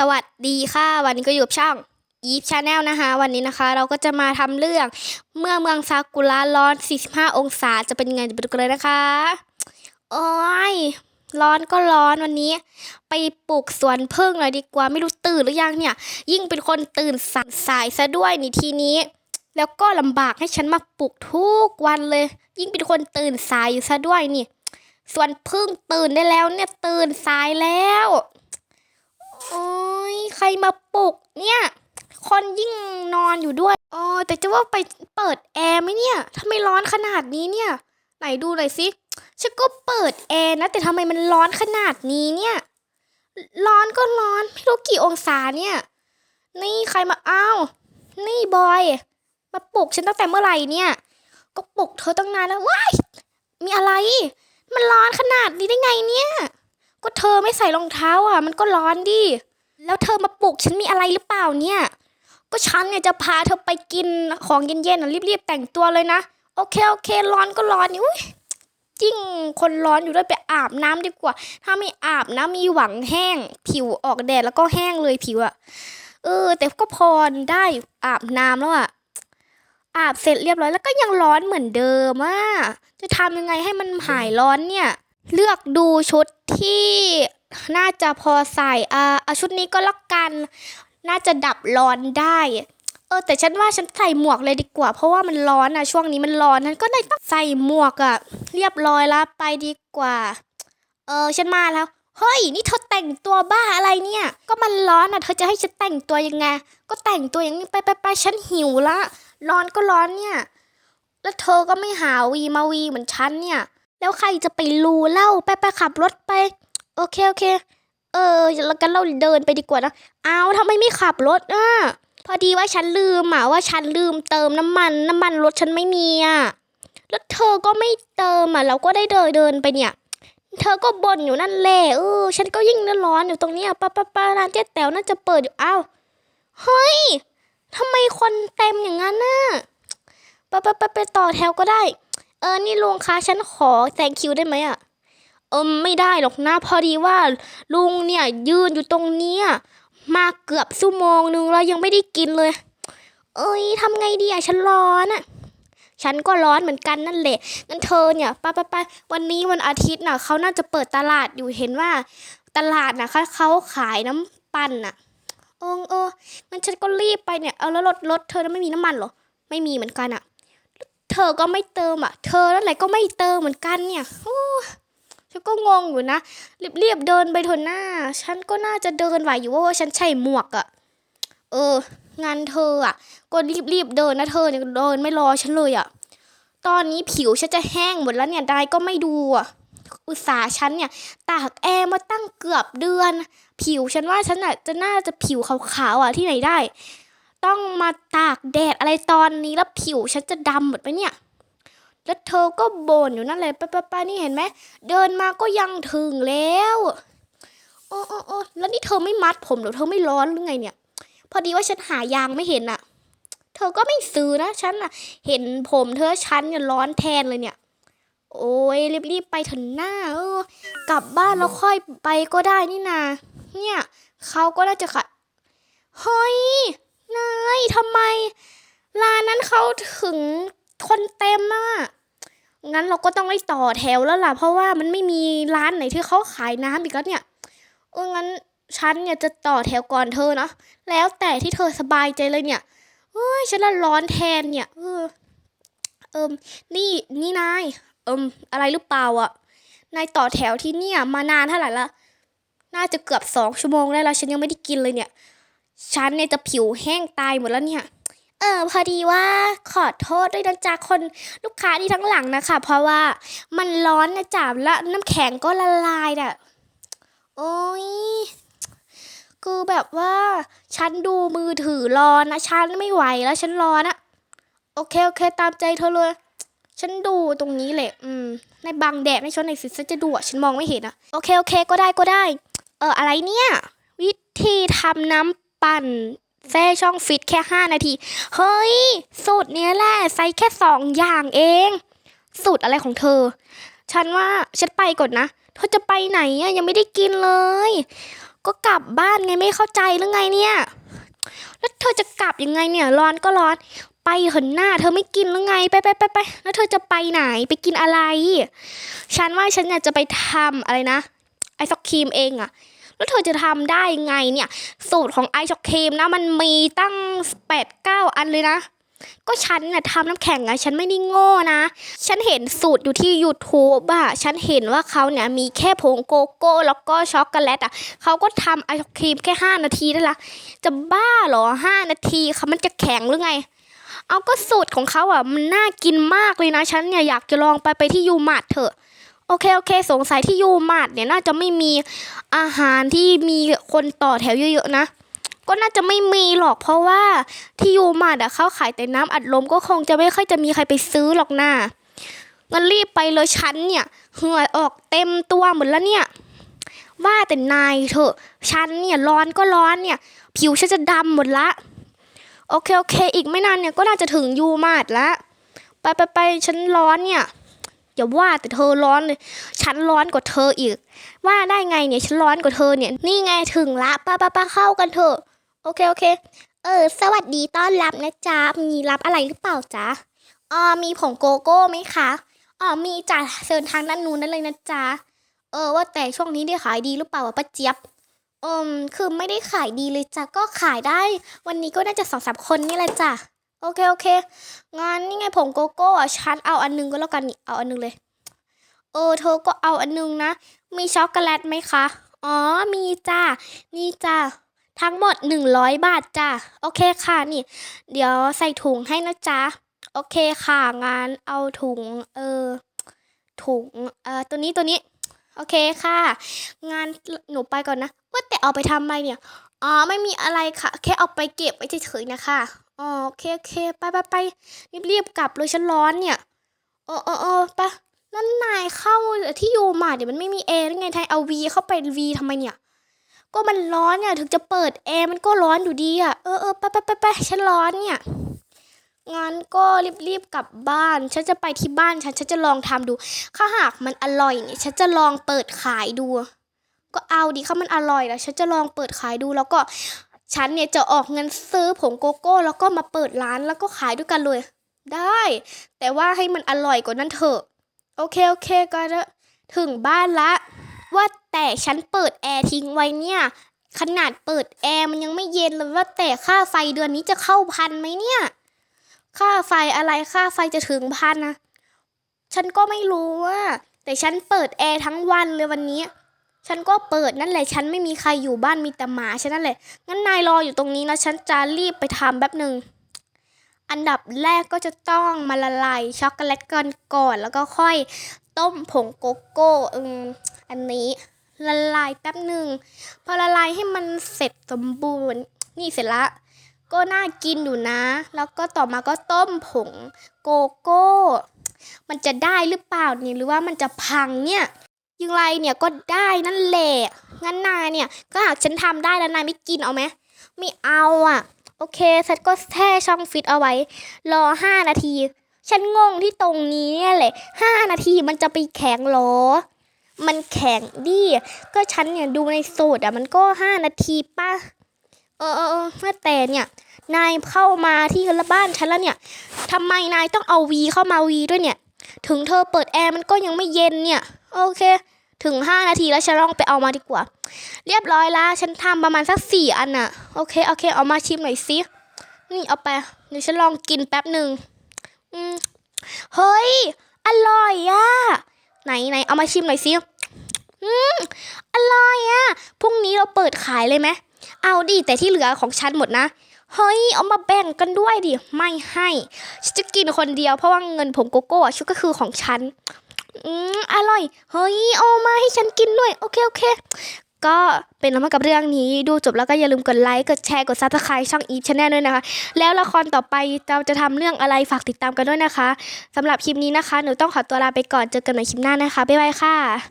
สวัสดีค่ะวันนี้ก็อยู่กับช่องยีฟชาแนลนะคะ วันนี้นะคะ เราก็จะมาทำเรื่องเมื่อเมืองซากุระร้อน 45 องศาจะเป็นยังไงจะไปดูกันเลยนะคะ โอ้ยร้อนก็ร้อนวันนี้ ไปปลูกสวนพึ่งหน่อยดีกว่าไม่รู้ตื่นหรือยังเนี่ย ยิ่งเป็นคนตื่นสายสายซะด้วยนี่ทีนี้ แล้วก็ลำบากให้ฉันมาปลุกทุกวันเลย ยิ่งเป็นคนตื่นสายอยู่ซะด้วยนี่สวนพึ่งตื่นได้แล้วเนี่ยตื่นสายแล้ว โอ้ยใครมาปลุกเนี่ย คนยิ่งนอนอยู่ด้วยอ๋อแต่จะว่าไปเปิดแอร์ไหมเนี่ยทำไมร้อนขนาดนี้เนี่ย ไหนดูหน่อยสิฉันก็เปิดแอร์นะ แต่ทำไมมันร้อนขนาดนี้เนี่ย ร้อนก็ร้อนไม่รู้กี่องศาเนี่ย นี่ใครมาอ้าวนี่บอย มาปลุกฉันตั้งแต่เมื่อไหร่เนี่ย ก็ปลุกเธอตั้งนานแล้วว้ายมีอะไร มันร้อนขนาดนี้ได้ไงเนี่ย ก็เธอไม่ใส่รองเท้าอะ มันก็ร้อนดิ แล้วเธอมาปลุกฉันมีอะไรหรือเปล่าเนี่ย ก็ฉันเนี่ยจะพาเธอไปกินของเย็นๆอะรีบๆแต่งตัวเลยนะ โอเคโอเค ร้อนก็ร้อนนี่อุ้ยยิ่งคนร้อนอยู่ด้วยไปอาบน้ำดีกว่า ถ้าไม่อาบน้ำมีหวังแห้ง ผิวออกแดดแล้วก็แห้งเลยผิวอะเออ แต่ก็พอได้อาบน้ำแล้วอะอาบเสร็จเรียบร้อยแล้วก็ยังร้อนเหมือนเดิมอะจะทำยังไงให้มันหายร้อนเนี่ย เลือกดูชุดที่น่าจะพอใส่อ่าชุดนี้ก็แล้วกัน น่าจะดับร้อนได้ เออแต่ฉันว่าฉันใส่หมวกเลยดีกว่า เพราะว่ามันร้อนอะช่วงนี้มันร้อนฉันก็เลยต้องใส่หมวกอะเรียบร้อยแล้วไปดีกว่า เออฉันมาแล้วเฮ้ย นี่เธอแต่งตัวบ้าอะไรเนี่ย ก็มันร้อนอะ เธอจะให้ฉันแต่งตัวยังไง ก็แต่งตัวอย่างนี้ไปไปไปฉันหิวละ ร้อนก็ร้อนเนี่ย แล้วเธอก็ไม่หาวีมาวีเหมือนฉันเนี่ย แล้วใครจะไปรู้เล่าไปไปขับรถไป โอเคโอเค เออแล้วกันเราเดินไปดีกว่านะอ้าวทำไมไม่ขับรถอะพอดีว่าฉันลืมอะว่าฉันลืมเติมน้ำมัน น้ำมันรถฉันไม่มีอะแล้วเธอก็ไม่เติมอะเราก็ได้เดินเดินไปเนี่ย เธอก็บ่นอยู่นั่นแหละเออฉันก็ยิ่งร้อนอยู่ตรงนี้ป้าป้าป้าร้านเจ๊แต๋วน่าจะเปิดอยู่อ้าวเฮ้ยทำไมคนเต็มอย่างนั้นน่ะไปไปไปไปต่อแถวก็ได้ เออ นี่ลุงคะ ฉันขอแซงคิวได้ไหมอะเออไม่ได้หรอกนะ พอดีว่าลุงเนี่ย ยืนอยู่ตรงเนี้ยมาเกือบชั่วโมงนึงแล้วยังไม่ได้กินเลย เอ้ยทำไงดีอะฉันร้อนอะฉันก็ร้อนเหมือนกันนั่นแหละงั้นเธอเนี่ยไปไปไปวันนี้วันอาทิตย์น่ะเขาน่าจะเปิดตลาดอยู่เห็นว่า ตลาดน่ะเขาเขาขายน้ำปั่นน่ะเออเอองั้นฉันก็รีบไปเนี่ยเอาแล้วรถรถเธอไม่มีน้ำมันหรอ ไม่มีเหมือนกันอะ เธอก็ไม่เติมอะ เธอนั่นแหละก็ไม่เติมเหมือนกันเนี่ยโอ้ฉันก็งงอยู่นะเรียบๆเดินไปเถอะหน้า ฉันก็น่าจะเดินไหวอยู่ว่าฉันใส่หมวกอะ เออ งานเธออะ ก็รีบๆเดินนะเธอเนี่ยเดินไม่รอฉันเลยอะ ตอนนี้ผิวฉันจะแห้งหมดแล้วเนี่ยได้ก็ไม่ดูอะอุตส่าห์ฉันเนี่ยตากแอร์มาตั้งเกือบเดือน ผิวฉันว่าฉันอะจะน่าจะผิวขาวๆอะที่ไหนได้ ต้องมาตากแดดอะไรตอนนี้แล้วผิวฉันจะดำหมดไหมเนี่ย แล้วเธอก็บ่นอยู่นั่นแหละป้าป้าป้านี่เห็นไหม เดินมาก็ยังถึงแล้วโอ้โอ้โอ้แล้วนี่เธอไม่มัดผมเหรอเธอไม่ร้อนหรือไงเนี่ย พอดีว่าฉันหายางไม่เห็นอะเธอก็ไม่ซื้อนะฉันอะเห็นผมเธอฉันเนี่ยร้อนแทนเลยเนี่ย โอ้ยรีบๆไปเถอะหน้าเออกลับบ้านแล้วค่อยไปก็ได้นี่นา เนี่ยเขาก็น่าจะขัดเฮ้ย นายทำไมร้านนั้นเขาถึงคนเต็มอะงั้นเราก็ต้องไปต่อแถวแล้วล่ะ เพราะว่ามันไม่มีร้านไหนที่เขาขายน้ำอีกแล้วเนี่ย เอองั้นฉันเนี่ยจะต่อแถวก่อนเธอเนาะแล้วแต่ที่เธอสบายใจเลยเนี่ยเฮ้ยฉันละร้อนแทนเนี่ย เออ เอิมนี่นี่นายเอิมอะไรหรือเปล่าอะนายต่อแถวที่เนี่ย มานานเท่าไหร่ละน่าจะเกือบสองชั่วโมงได้แล้ว ฉันยังไม่ได้กินเลยเนี่ย ฉันเนี่ยจะผิวแห้งตายหมดแล้วเนี่ย เออพอดีว่าขอโทษด้วยนะจ๊ะคนลูกค้าที่ทั้งหลังนะคะ เพราะว่ามันร้อนนะจ๊ะและน้ำแข็งก็ละลายน่ะโอ้ยคือแบบว่าฉันดูมือถือรอนะฉันไม่ไหวแล้วฉันรอนะโอเคโอเค ตามใจเธอเลย ฉันดูตรงนี้แหละ อืม ในบังแดดในช้นในสิฉันจะดูอะฉันมองไม่เห็นอะโอเคโอเค ก็ได้ก็ได้ เอออะไรเนี่ย วิธีทำน้ำ ปั่นแช่ช่องฟิตแค่ 5 นาที เฮ้ย สูตรเนี้ยแหละใส่แค่สองอย่างเอง สูตรอะไรของเธอ ฉันว่าฉันไปก่อนนะ เธอจะไปไหนอะยังไม่ได้กินเลย ก็กลับบ้านไงไม่เข้าใจหรือไงเนี่ย แล้วเธอจะกลับยังไงเนี่ยร้อนก็ร้อน ไปเหินหน้า เธอไม่กินหรือไงไปไปไปไปแล้วเธอจะไปไหนไปกินอะไร ฉันว่าฉันอยากจะไปทำอะไรนะ ไอศครีมเองอะ แล้วเธอจะทำได้ไงเนี่ย สูตรของไอศครีมนะมันมีตั้งแปดเก้าอันเลยนะก็ฉันน่ะทำน้ำแข็งอะฉันไม่ได้โง่นะ ฉันเห็นสูตรอยู่ที่ YouTube อะฉันเห็นว่าเขาเนี่ยมีแค่ผงโกโก้แล้วก็ช็อกโกแลตอะเขาก็ทำไอศครีมแค่ 5 นาทีได้ละ จะบ้าเหรอ 5 นาทีค่ะมันจะแข็งหรือไง เอาก็สูตรของเขาอะมันน่ากินมากเลยนะ ฉันเนี่ยอยากจะลองไปไปที่ยูมาร์ทเถอะ โอเคโอเค สงสัยที่ยูมาร์ทเนี่ยน่าจะไม่มีอาหารที่มีคนต่อแถวเยอะๆนะ ก็น่าจะไม่มีหรอกเพราะว่าที่ยูมาร์ทอะเขาขายแต่น้ำอัดลมก็คงจะไม่ค่อยจะมีใครไปซื้อหรอกนะงั้นรีบไปเลยฉันเนี่ยเหงื่อออกเต็มตัวหมดแล้วเนี่ย ว่าแต่นายเถอะฉันเนี่ยร้อนก็ร้อนเนี่ย ผิวฉันจะดำหมดละ โอเคโอเค อีกไม่นานเนี่ยก็น่าจะถึงยูมาดละไปไปไปฉันร้อนเนี่ย อย่าว่าแต่เธอร้อนเลยฉันร้อนกว่าเธออีก ว่าได้ไงเนี่ยฉันร้อนกว่าเธอเนี่ย นี่ไงถึงละป้าป้าป้าเข้ากันเถอะ โอเคโอเค เออ สวัสดีต้อนรับนะจ๊ะมีรับอะไรหรือเปล่าจ๊ะอ๋อมีผงโกโก้ไหมคะอ๋อมีจ้ะเชิญทางด้านนู้นได้เลยนะจ๊ะเออ ว่าแต่ช่วงนี้ได้ขายดีหรือเปล่าวะป้าเจี๊ยบอืมคือไม่ได้ขายดีเลยจ้ะก็ขายได้ วันนี้ก็น่าจะสองสามคนนี่แหละจ้ะ โอเคโอเคงานนี่ไงผงโกโก้อะฉันเอาอันหนึงก็แล้วกันนี่เอาอันหนึงเลย เออเธอก็เอาอันหนึงนะ มีช็อกโกแลตไหมคะ อ๋อมีจ้านี่จ้าทั้งหมดหนึ่งร้อยบาทจ้าโอเคค่ะนี่ เดี๋ยวใส่ถุงให้นะจ๊ะโอเคค่ะงานเอาถุงเออถุงเอ่อตัวนี้ตัวนี้ โอเคค่ะ งานหนูไปก่อนนะ ว่าแต่เอาไปทำไมเนี่ย อ๋อ ไม่มีอะไรค่ะ แค่เอาไปเก็บไว้เฉยๆนะคะ อ๋อโอเคโอเคไปไปไปรีบๆกลับเลยฉันร้อนเนี่ยเออเออเออไปนั่นนายเข้าที่ยูมาเดี๋ยวมันไม่มีแอร์ได้ไงไทยเอาวีเข้าไปวีทำไมเนี่ย ก็มันร้อนเนี่ยถึงจะเปิดแอร์มันก็ร้อนอยู่ดีอะเออเออไปไปไปไปฉันร้อนเนี่ยงั้นก็รีบๆกลับบ้าน ฉันจะไปที่บ้านฉัน ฉันจะลองทำดู ถ้าหากมันอร่อยเนี่ย ฉันจะลองเปิดขายดู ก็เอาดีถ้ามันอร่อยแล้ว ฉันจะลองเปิดขายดูแล้วก็ ฉันเนี่ยจะออกเงินซื้อผงโกโก้ แล้วก็มาเปิดร้านแล้วก็ขายด้วยกันเลย ได้ แต่ว่าให้มันอร่อยกว่านั้นเถอะ โอเคโอเคก็จะถึงบ้านละ ว่าแต่ฉันเปิดแอร์ทิ้งไว้เนี่ย ขนาดเปิดแอร์มันยังไม่เย็นเลยว่าแต่ค่าไฟเดือนนี้จะเข้าพันไหมเนี่ย ค่าไฟอะไรค่าไฟจะถึงพันนะ ฉันก็ไม่รู้ว่า แต่ฉันเปิดแอร์ทั้งวันเลยวันนี้ ฉันก็เปิดนั่นแหละ ฉันไม่มีใครอยู่บ้านมีแต่หมาฉันนั่นแหละ งั้นนายรออยู่ตรงนี้นะ ฉันจะรีบไปทำแป๊บหนึ่ง อันดับแรกก็จะต้องมาละลายช็อกโกแลตก่อนก่อน แล้วก็ค่อยต้มผงโกโก้อืมอันนี้ละลายแป๊บหนึ่ง พอละลายให้มันเสร็จสมบูรณ์ นี่เสร็จละ ก็น่ากินอยู่นะ แล้วก็ต่อมาก็ต้มผงโกโก้ มันจะได้หรือเปล่าเนี่ยหรือว่ามันจะพังเนี่ย ยังไรเนี่ยก็ได้นั่นแหละ งั้นนายเนี่ย ก็หากฉันทำได้แล้วนายไม่กินเอาไหมไม่เอาอะ โอเคฉันก็แช่ช่องฟิตเอาไว้ รอห้านาที ฉันงงที่ตรงนี้เนี่ยแหละห้านาทีมันจะไปแข็งหรอ มันแข็งดิ ก็ฉันเนี่ยดูในสูตรอะมันก็ห้านาทีป่ะ เออเออเออว่าแต่เนี่ย นายเข้ามาที่บ้านฉันแล้วเนี่ยทำไมนายต้องเอาวีเข้ามาวีด้วยเนี่ย ถึงเธอเปิดแอร์มันก็ยังไม่เย็นเนี่ย โอเค ถึงห้านาทีแล้วฉันลองไปเอามาดีกว่า เรียบร้อยละฉันทำประมาณสักสี่อันน่ะโอเคโอเคเอามาชิมหน่อยสินี่เอาไปเดี๋ยวฉันลองกินแป๊บหนึ่งอืมเฮ้ย อร่อยอะไหนไหนเอามาชิมหน่อยสิอืมอร่อยอะพรุ่งนี้เราเปิดขายเลยไหมเอาดิแต่ที่เหลือของฉันหมดนะเฮ้ย เอามาแบ่งกันด้วยดิ ไม่ให้ ฉันจะกินคนเดียวเพราะว่าเงินผงโกโก้อะชุดก็คือของฉัน อืมอร่อย เฮ้ยเอามาให้ฉันกินด้วย โอเคโอเค ก็เป็นแล้วมากับเรื่องนี้ ดูจบแล้วก็อย่าลืมกดไลค์ กดแชร์ กดซับสไครต์ช่องอีชแนลด้วยนะคะ แล้วละครต่อไปเราจะทำเรื่องอะไรฝากติดตามกันด้วยนะคะสำหรับคลิปนี้นะคะ หนูต้องขอตัวลาไปก่อน เจอกันใหม่คลิปหน้านะคะ บ๊ายบายค่ะ